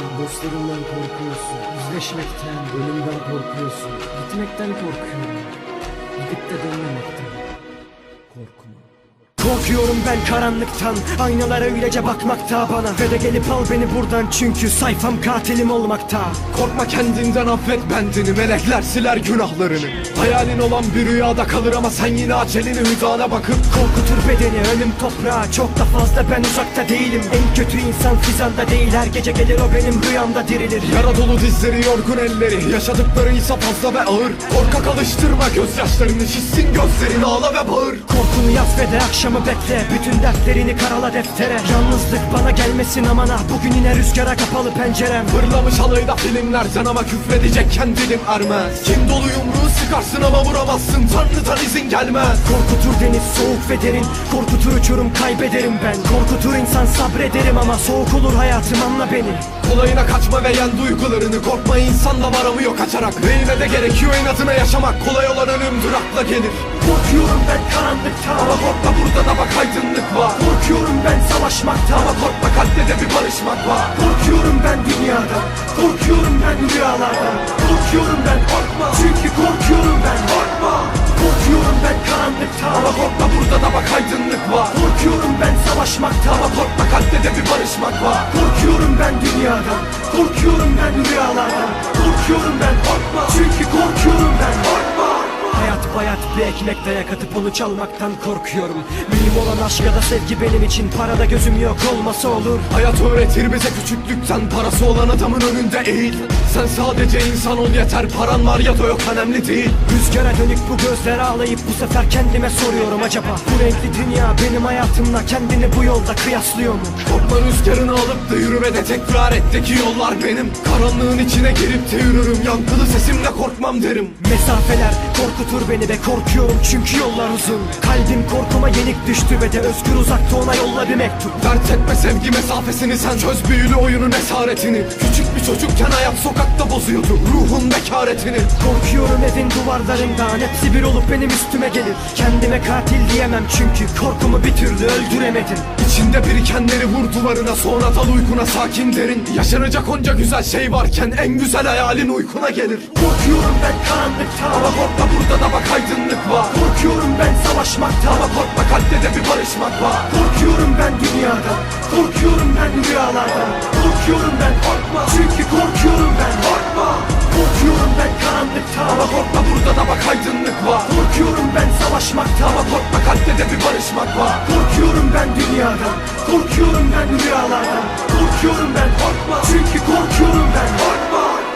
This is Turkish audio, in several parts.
korkuyorum Dostlarımdan korkuyorsun. Yüzleşmekten Ölümden korkuyorsun. Gitmekten korkuyorum. Gidip de dönmemekten Korkuyorum ben karanlıktan Aynalara öylece bakmakta bana. Ve de gelip al beni buradan Çünkü sayfam katilim olmakta. Korkma kendinden affet bendini Melekler siler günahlarını. Hayalin olan bir rüyada kalır ama sen yine acelini hüdana bakıp Korkutur bedeni ölüm toprağa Çok da fazla ben uzakta değilim. En kötü insan fizanda değil. Her gece gelir o benim rüyamda dirilir. Yara dolu dizleri yorgun elleri. Yaşadıkları ise fazla ve ağır. Korkak alıştırma gözyaşlarını Şişsin gözlerin ağla ve bağır. Korkunu yaz ve de akşamı bekle Bütün dertlerini karala deftere. Yalnızlık bana gelmesin aman ah Bugün yine rüzgara kapalı pencerem. Fırlamış alayda filmlerden ama küfredecekken dilim ermez. Kim dolu yumruğu sıkarsın ama vuramazsın Tanrıdan izin gelmez. Korkutur deniz soğuk ve derin. Korkutur uçurum kaybederim ben. Korkutur insan sabrederim ama Soğuk olur hayatım anla beni. Kolayına kaçma ve yen duygularını Korkma insan da varamıyor kaçarak Ve yine de gerekiyor inadına yaşamak Kolay olan ölümdür akla gelir Korkuyorum ben karanlıkta Ama korkma burada da bak aydınlık var. Korkuyorum ben savaşmakta Ama korkma kalpte de bir barışmak var. Korkuyorum ben dünyadan Korkuyorum ben rüyalardan Korkuyorum ben korkma. Çünkü korkuyorum ben korkma. Korkuyorum ben karanlıkta Ama korkma burada da bak aydınlık var. Korkuyorum ben savaşmakta Ama korkma kalpte de bir barışmak var. Korkuyorum ben dünyadan Korkuyorum ben rüyalardan Korkuyorum ben korkma. Çünkü korkuyorum ben korkma bayat bir ekmek dayak atıp onu çalmaktan korkuyorum. Mühim olan aşk ya da sevgi benim için. Parada gözüm yok olmasa olur. Hayat öğretir bize küçüklükten. Parası olan adamın önünde eğil. Sen sadece insan ol yeter. Paran var ya da yok önemli değil. Rüzgara dönük bu gözler ağlayıp bu sefer kendime soruyorum acaba? Bu renkli dünya benim hayatımla kendini bu yolda kıyaslıyor mu? Korkma rüzgarını alıp da yürü ve de tekrar et de ki yollar benim. Karanlığın içine girip de yürürüm. Yankılı sesimle korkmam derim. Mesafeler korkutur beni ve korkuyorum çünkü yollar uzun. Kalbim korkuma yenik düştü ve de özgür uzakta ona yolla bir mektup. Dert etme sevgi mesafesini sen çöz büyülü oyunun esaretini. Küçük bir çocukken hayat sokakta bozuyordu ruhun bekaretini Korkuyorum evin duvarlarından hepsi bir olup benim üstüme gelir. Kendime katil diyemem çünkü korkumu bir türlü öldüremedim. İçinde birikenleri vur duvarına sonra dal uykuna sakin derin. Yaşanacak onca güzel şey varken en güzel hayalin uykuna gelir. Korkuyorum ben karanlıkta Ama korkma burada da bak aydınlık var. Korkuyorum ben savaşmakta Ama korkma kalpte de bir barışmak var. Korkuyorum ben dünyadan Korkuyorum ben rüyalardan Korkuyorum ben korkma. Çünkü korkuyorum ben korkma. Korkuyorum ben karanlıkta Ama korkma burada da bak aydınlık var. Korkuyorum ben savaşmakta Ama korkma kalpte de bir barışmak var. Korkuyorum ben dünyadan Korkuyorum ben rüyalardan Korkuyorum ben korkma. Çünkü korkuyorum ben korkma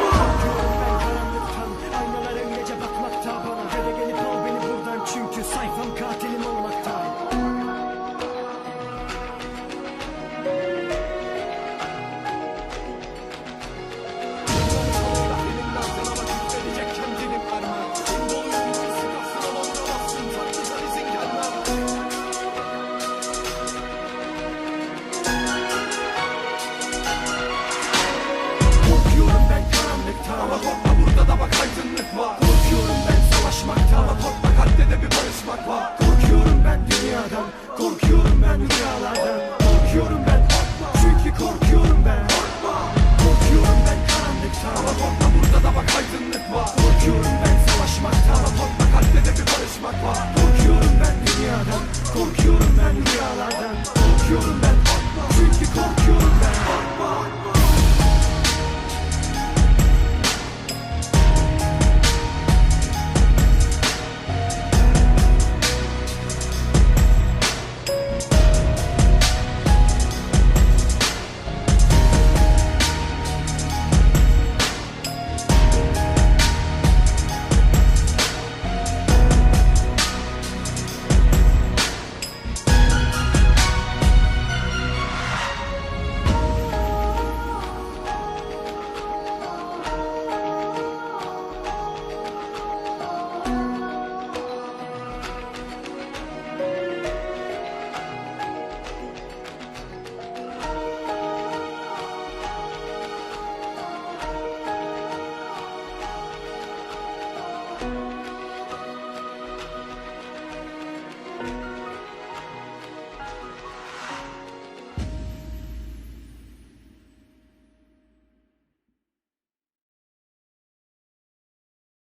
school